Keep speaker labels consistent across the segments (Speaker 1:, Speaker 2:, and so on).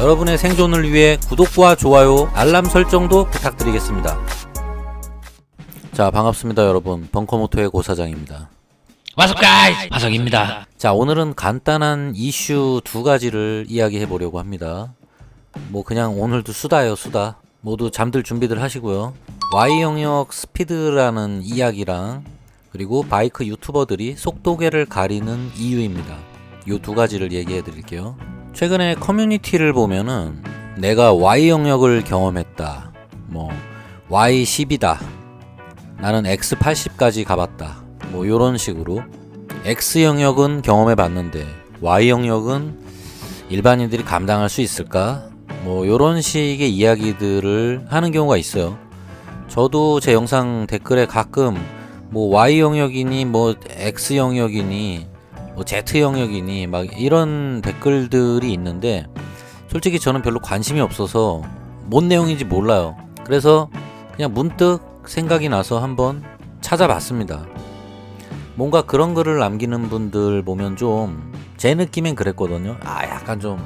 Speaker 1: 여러분의 생존을 위해 구독과 좋아요, 알람 설정도 부탁드리겠습니다. 자, 반갑습니다, 여러분. 벙커모토의 고사장입니다.
Speaker 2: 와서 가이 화석입니다.
Speaker 1: 자, 오늘은 간단한 이슈 두 가지를 이야기해 보려고 합니다. 뭐 그냥 오늘도 수다예요, 수다. 모두 잠들 준비들 하시고요. Y 영역 스피드라는 이야기랑 그리고 바이크 유튜버들이 속도계를 가리는 이유입니다. 요 두 가지를 얘기해 드릴게요. 최근에 커뮤니티를 보면은 내가 Y 영역을 경험했다. 뭐 Y10이다. 나는 X80까지 가봤다. 뭐 요런 식으로 X 영역은 경험해 봤는데 Y 영역은 일반인들이 감당할 수 있을까? 뭐 요런 식의 이야기들을 하는 경우가 있어요. 저도 제 영상 댓글에 가끔 뭐 Y 영역이니 뭐 X 영역이니 뭐 Z 영역이니 막 이런 댓글들이 있는데 솔직히 저는 별로 관심이 없어서 뭔 내용인지 몰라요. 그래서 그냥 문득 생각이 나서 한번 찾아봤습니다. 뭔가 그런 글을 남기는 분들 보면 좀 제 느낌엔 그랬거든요. 아 약간 좀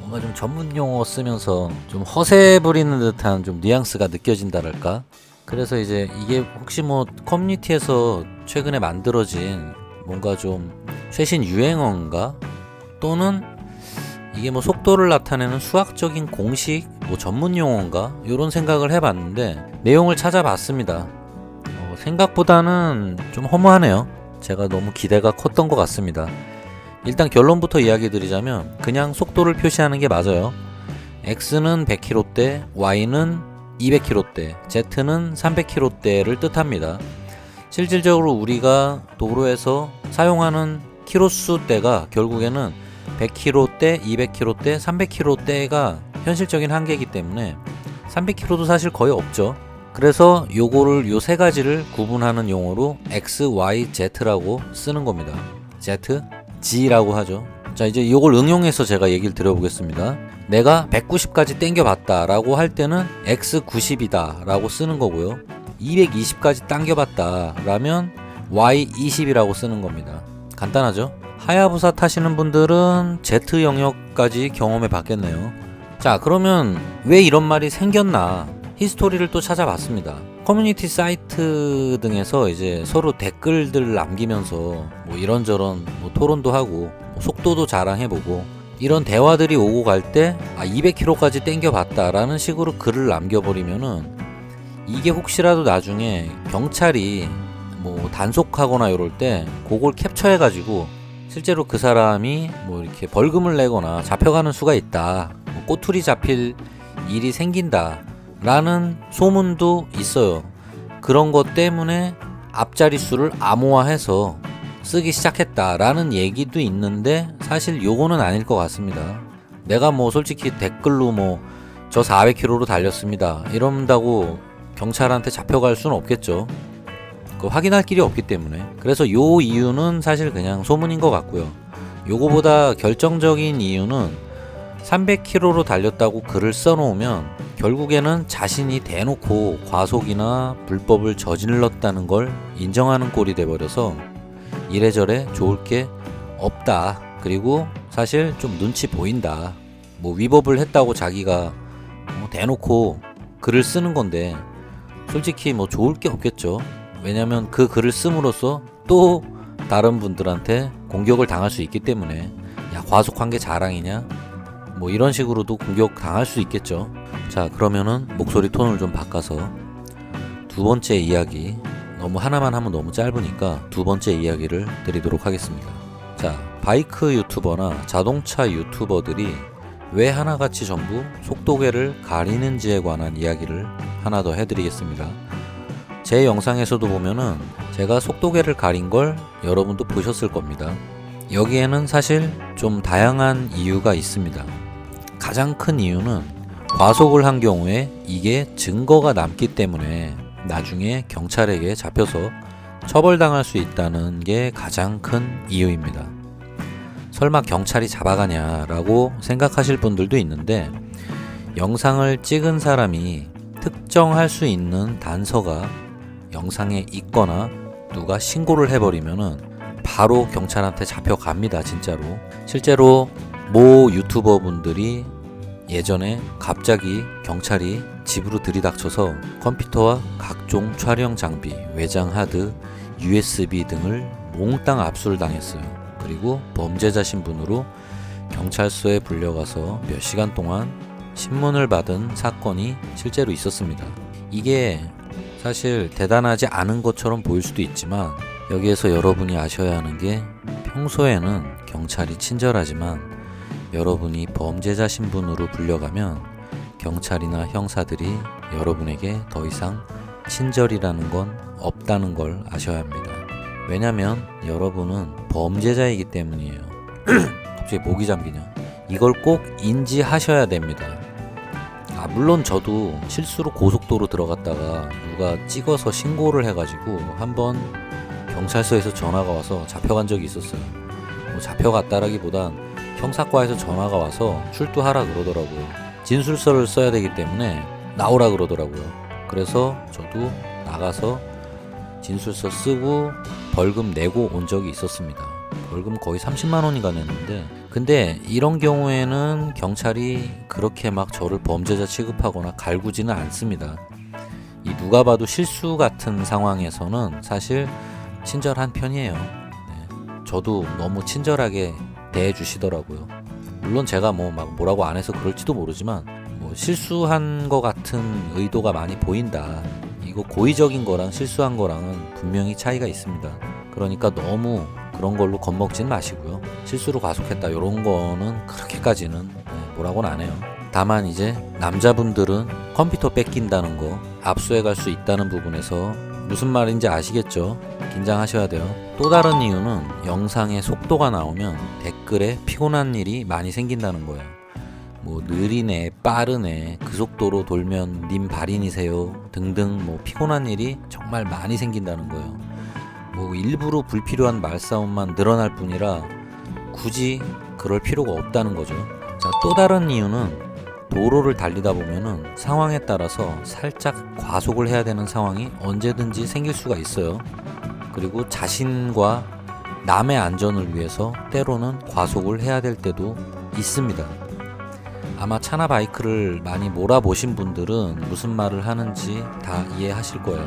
Speaker 1: 뭔가 좀 전문 용어 쓰면서 좀 허세 부리는 듯한 좀 뉘앙스가 느껴진다랄까. 그래서 이제 이게 혹시 뭐 커뮤니티에서 최근에 만들어진 뭔가 좀 최신 유행어인가 또는 이게 뭐 속도를 나타내는 수학적인 공식 뭐 전문 용어인가 이런 생각을 해봤는데 내용을 찾아봤습니다. 어, 생각보다는 좀 허무하네요. 제가 너무 기대가 컸던 것 같습니다. 일단 결론부터 이야기 드리자면 그냥 속도를 표시하는 게 맞아요. X는 100km대, Y는 200km대, Z는 300km대를 뜻합니다. 실질적으로 우리가 도로에서 사용하는 키로수대가 결국에는 100km대, 200km대, 300km대가 현실적인 한계이기 때문에 300km도 사실 거의 없죠. 그래서 요거를 요 세 가지를 구분하는 용어로 X, Y, Z라고 쓰는 겁니다. Z, G라고 하죠. 자, 이제 이걸 응용해서 제가 얘기를 드려보겠습니다. 내가 190까지 당겨봤다라고 할 때는 X90이다라고 쓰는 거고요. 220까지 당겨봤다 라면 Y20이라고 쓰는 겁니다. 간단하죠? 하야부사 타시는 분들은 Z 영역까지 경험해 봤겠네요. 자, 그러면 왜 이런 말이 생겼나? 히스토리를 또 찾아봤습니다. 커뮤니티 사이트 등에서 이제 서로 댓글들 남기면서 뭐 이런저런 뭐 토론도 하고 뭐 속도도 자랑해보고 이런 대화들이 오고 갈 때 아 200km까지 땡겨봤다라는 식으로 글을 남겨버리면은 이게 혹시라도 나중에 경찰이 뭐 단속하거나 이럴 때 그걸 캡처해가지고 실제로 그 사람이 뭐 이렇게 벌금을 내거나 잡혀가는 수가 있다. 뭐 꼬투리 잡힐 일이 생긴다. 라는 소문도 있어요. 그런 것 때문에 앞자리 수를 암호화해서 쓰기 시작했다라는 얘기도 있는데 사실 요거는 아닐 것 같습니다. 내가 뭐 솔직히 댓글로 뭐 저 400km로 달렸습니다. 이런다고 경찰한테 잡혀갈 수는 없겠죠. 그 확인할 길이 없기 때문에. 그래서 요 이유는 사실 그냥 소문인 것 같고요. 요거보다 결정적인 이유는 300km로 달렸다고 글을 써놓으면 결국에는 자신이 대놓고 과속이나 불법을 저질렀다는 걸 인정하는 꼴이 돼버려서 이래저래 좋을 게 없다. 그리고 사실 좀 눈치 보인다. 뭐 위법을 했다고 자기가 뭐 대놓고 글을 쓰는 건데 솔직히 뭐 좋을 게 없겠죠. 왜냐면 그 글을 씀으로써 또 다른 분들한테 공격을 당할 수 있기 때문에 야 과속한 게 자랑이냐 뭐 이런 식으로도 공격 당할 수 있겠죠. 자, 그러면은 목소리 톤을 좀 바꿔서 두 번째 이야기 너무 하나만 하면 너무 짧으니까 두 번째 이야기를 드리도록 하겠습니다. 자, 바이크 유튜버나 자동차 유튜버들이 왜 하나같이 전부 속도계를 가리는지에 관한 이야기를 하나 더 해드리겠습니다. 제 영상에서도 보면은 제가 속도계를 가린 걸 여러분도 보셨을 겁니다. 여기에는 사실 좀 다양한 이유가 있습니다. 가장 큰 이유는 과속을 한 경우에 이게 증거가 남기 때문에 나중에 경찰에게 잡혀서 처벌당할 수 있다는 게 가장 큰 이유입니다. 설마 경찰이 잡아가냐라고 생각하실 분들도 있는데 영상을 찍은 사람이 특정할 수 있는 단서가 영상에 있거나 누가 신고를 해버리면은 바로 경찰한테 잡혀갑니다, 진짜로. 실제로 모 유튜버 분들이 예전에 갑자기 경찰이 집으로 들이닥쳐서 컴퓨터와 각종 촬영 장비, 외장 하드, USB 등을 몽땅 압수를 당했어요. 그리고 범죄자 신분으로 경찰서에 불려가서 몇 시간 동안 신문을 받은 사건이 실제로 있었습니다. 이게 사실 대단하지 않은 것처럼 보일 수도 있지만 여기에서 여러분이 아셔야 하는 게 평소에는 경찰이 친절하지만 여러분이 범죄자 신분으로 불려가면 경찰이나 형사들이 여러분에게 더 이상 친절이라는 건 없다는 걸 아셔야 합니다. 왜냐면 여러분은 범죄자이기 때문이에요. 갑자기 목이 잠기냐? 이걸 꼭 인지하셔야 됩니다. 아, 물론 저도 실수로 고속도로 들어갔다가 누가 찍어서 신고를 해가지고 한번 경찰서에서 전화가 와서 잡혀간 적이 있었어요. 뭐 잡혀갔다라기보단 형사과에서 전화가 와서 출두하라 그러더라고요. 진술서를 써야 되기 때문에 나오라 그러더라고요. 그래서 저도 나가서 진술서 쓰고 벌금 내고 온 적이 있었습니다. 벌금 거의 30만 원인가 냈는데 근데 이런 경우에는 경찰이 그렇게 막 저를 범죄자 취급하거나 갈구지는 않습니다. 이 누가 봐도 실수 같은 상황에서는 사실 친절한 편이에요. 네. 저도 너무 친절하게 대해 주시더라고요. 물론 제가 뭐 막 뭐라고 안 해서 그럴지도 모르지만 뭐 실수한 것 같은 의도가 많이 보인다. 이거 고의적인 거랑 실수한 거랑은 분명히 차이가 있습니다. 그러니까 너무 그런 걸로 겁먹지는 마시고요. 실수로 과속했다 이런 거는 그렇게까지는 네, 뭐라고는 안 해요. 다만 이제 남자분들은 컴퓨터 뺏긴다는 거 압수해 갈 수 있다는 부분에서 무슨 말인지 아시겠죠? 긴장하셔야 돼요. 또 다른 이유는 영상에 속도가 나오면 댓글에 피곤한 일이 많이 생긴다는 거예요. 뭐 느리네, 빠르네, 그 속도로 돌면 님 발인이세요 등등 뭐 피곤한 일이 정말 많이 생긴다는 거예요. 뭐 일부러 불필요한 말싸움만 늘어날 뿐이라 굳이 그럴 필요가 없다는 거죠. 자, 또 다른 이유는 도로를 달리다 보면은 상황에 따라서 살짝 과속을 해야 되는 상황이 언제든지 생길 수가 있어요. 그리고 자신과 남의 안전을 위해서 때로는 과속을 해야 될 때도 있습니다. 아마 차나 바이크를 많이 몰아보신 분들은 무슨 말을 하는지 다 이해하실 거예요.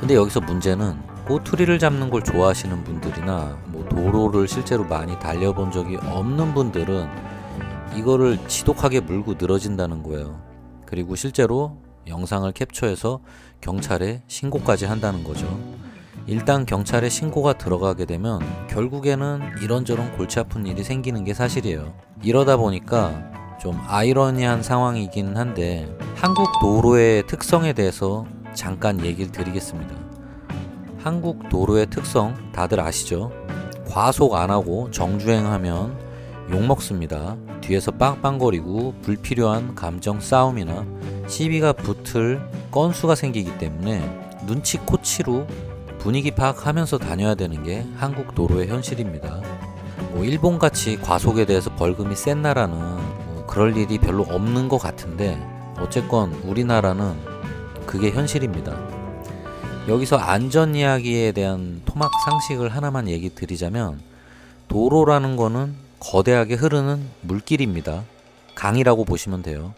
Speaker 1: 근데 여기서 문제는 꼬투리를 잡는 걸 좋아하시는 분들이나 뭐 도로를 실제로 많이 달려본 적이 없는 분들은 이거를 지독하게 물고 늘어진다는 거예요. 그리고 실제로 영상을 캡처해서 경찰에 신고까지 한다는 거죠. 일단 경찰에 신고가 들어가게 되면 결국에는 이런저런 골치 아픈 일이 생기는 게 사실이에요. 이러다 보니까 좀 아이러니한 상황이긴 한데 한국 도로의 특성에 대해서 잠깐 얘기를 드리겠습니다. 한국 도로의 특성 다들 아시죠? 과속 안 하고 정주행하면 욕 먹습니다. 뒤에서 빵빵거리고 불필요한 감정 싸움이나 시비가 붙을 건수가 생기기 때문에 눈치 코치로 분위기 파악하면서 다녀야 되는 게 한국 도로의 현실입니다. 뭐 일본 같이 과속에 대해서 벌금이 센 나라는 뭐 그럴 일이 별로 없는 것 같은데 어쨌건 우리나라는 그게 현실입니다. 여기서 안전 이야기에 대한 토막 상식을 하나만 얘기 드리자면 도로라는 거는 거대하게 흐르는 물길입니다. 강이라고 보시면 돼요.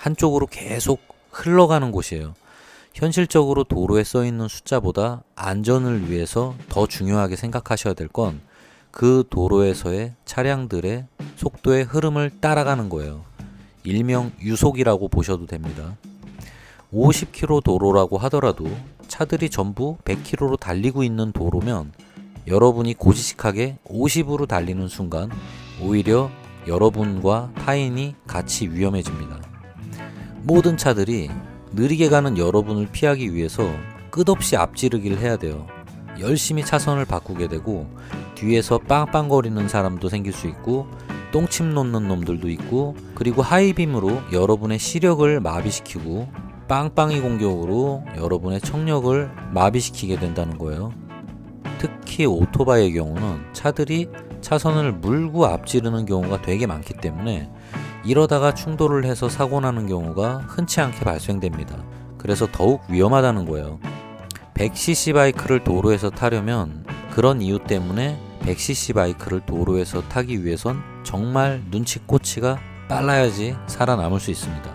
Speaker 1: 한쪽으로 계속 흘러가는 곳이에요. 현실적으로 도로에 써 있는 숫자보다 안전을 위해서 더 중요하게 생각하셔야 될 건 그 도로에서의 차량들의 속도의 흐름을 따라가는 거예요. 일명 유속이라고 보셔도 됩니다. 50km 도로라고 하더라도 차들이 전부 100km로 달리고 있는 도로면 여러분이 고지식하게 50으로 달리는 순간 오히려 여러분과 타인이 같이 위험해집니다. 모든 차들이 느리게 가는 여러분을 피하기 위해서 끝없이 앞지르기를 해야 돼요. 열심히 차선을 바꾸게 되고 뒤에서 빵빵거리는 사람도 생길 수 있고 똥침 놓는 놈들도 있고 그리고 하이빔으로 여러분의 시력을 마비시키고 빵빵이 공격으로 여러분의 청력을 마비시키게 된다는 거예요. 특히 오토바이의 경우는 차들이 차선을 물고 앞지르는 경우가 되게 많기 때문에 이러다가 충돌을 해서 사고 나는 경우가 흔치 않게 발생됩니다. 그래서 더욱 위험하다는 거예요. 100cc 바이크를 도로에서 타려면 그런 이유 때문에 100cc 바이크를 도로에서 타기 위해선 정말 눈치꼬치가 빨라야지 살아남을 수 있습니다.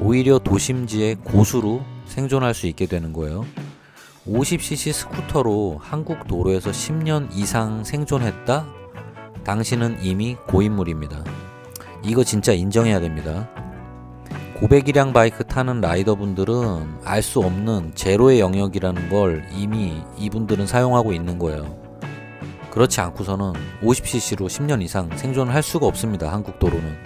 Speaker 1: 오히려 도심지의 고수로 생존할 수 있게 되는 거예요. 50cc 스쿠터로 한국 도로에서 10년 이상 생존했다? 당신은 이미 고인물입니다. 이거 진짜 인정해야 됩니다. 고배기량 바이크 타는 라이더분들은 알 수 없는 제로의 영역이라는 걸 이미 이분들은 사용하고 있는 거예요. 그렇지 않고서는 50cc로 10년 이상 생존을 할 수가 없습니다. 한국 도로는.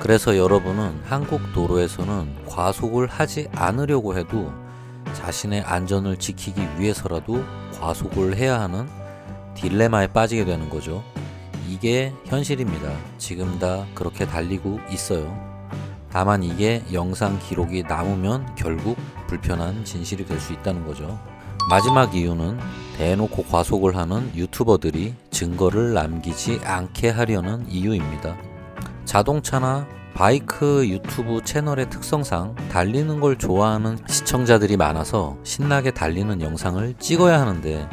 Speaker 1: 그래서 여러분은 한국 도로에서는 과속을 하지 않으려고 해도 자신의 안전을 지키기 위해서라도 과속을 해야 하는 딜레마에 빠지게 되는 거죠. 이게 현실입니다. 지금 다 그렇게 달리고 있어요. 다만 이게 영상 기록이 남으면 결국 불편한 진실이 될 수 있다는 거죠. 마지막 이유는 대놓고 과속을 하는 유튜버들이 증거를 남기지 않게 하려는 이유입니다. 자동차나 바이크 유튜브 채널의 특성상 달리는 걸 좋아하는 시청자들이 많아서 신나게 달리는 영상을 찍어야 하는데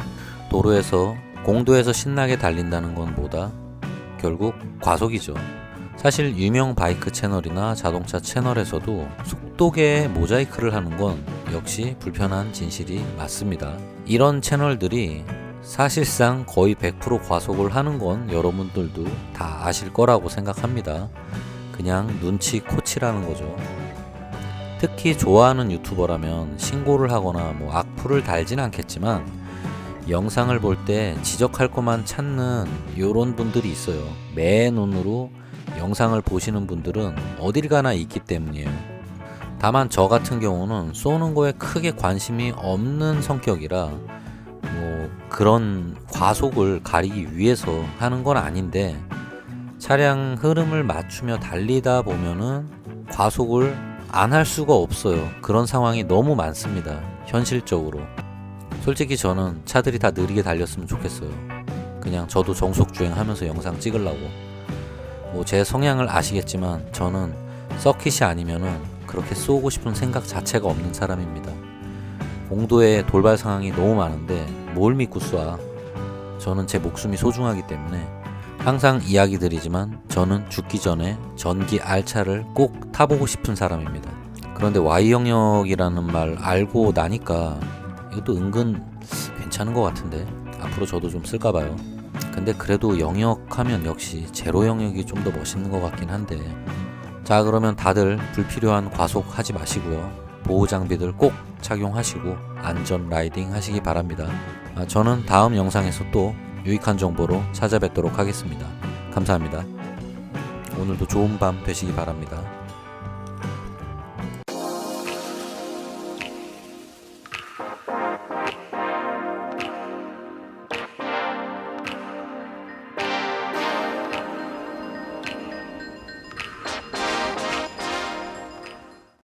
Speaker 1: 도로에서 공도에서 신나게 달린다는 건 뭐다? 결국 과속이죠. 사실 유명 바이크 채널이나 자동차 채널에서도 속도계에 모자이크를 하는 건 역시 불편한 진실이 맞습니다. 이런 채널들이 사실상 거의 100% 과속을 하는 건 여러분들도 다 아실 거라고 생각합니다. 그냥 눈치 코치라는 거죠. 특히 좋아하는 유튜버라면 신고를 하거나 뭐 악플을 달진 않겠지만 영상을 볼 때 지적할 것만 찾는 요런 분들이 있어요. 매 눈으로 영상을 보시는 분들은 어딜 가나 있기 때문이에요. 다만 저 같은 경우는 쏘는 거에 크게 관심이 없는 성격이라 뭐 그런 과속을 가리기 위해서 하는 건 아닌데 차량 흐름을 맞추며 달리다 보면은 과속을 안 할 수가 없어요. 그런 상황이 너무 많습니다. 현실적으로. 솔직히 저는 차들이 다 느리게 달렸으면 좋겠어요. 그냥 저도 정속 주행 하면서 영상 찍으려고. 뭐 제 성향을 아시겠지만 저는 서킷이 아니면은 그렇게 쏘고 싶은 생각 자체가 없는 사람입니다. 공도에 돌발 상황이 너무 많은데 뭘 믿고 쏴? 저는 제 목숨이 소중하기 때문에 항상 이야기 드리지만 저는 죽기 전에 전기 R차를 꼭 타보고 싶은 사람입니다. 그런데 Y 영역이라는 말 알고 나니까 이것도 은근 괜찮은 것 같은데 앞으로 저도 좀 쓸까 봐요. 근데 그래도 영역하면 역시 제로 영역이 좀 더 멋있는 것 같긴 한데. 자 그러면 다들 불필요한 과속 하지 마시고요. 보호 장비들 꼭 착용하시고 안전 라이딩 하시기 바랍니다. 아, 저는 다음 영상에서 또 유익한 정보로 찾아뵙도록 하겠습니다. 감사합니다. 오늘도 좋은 밤 되시기 바랍니다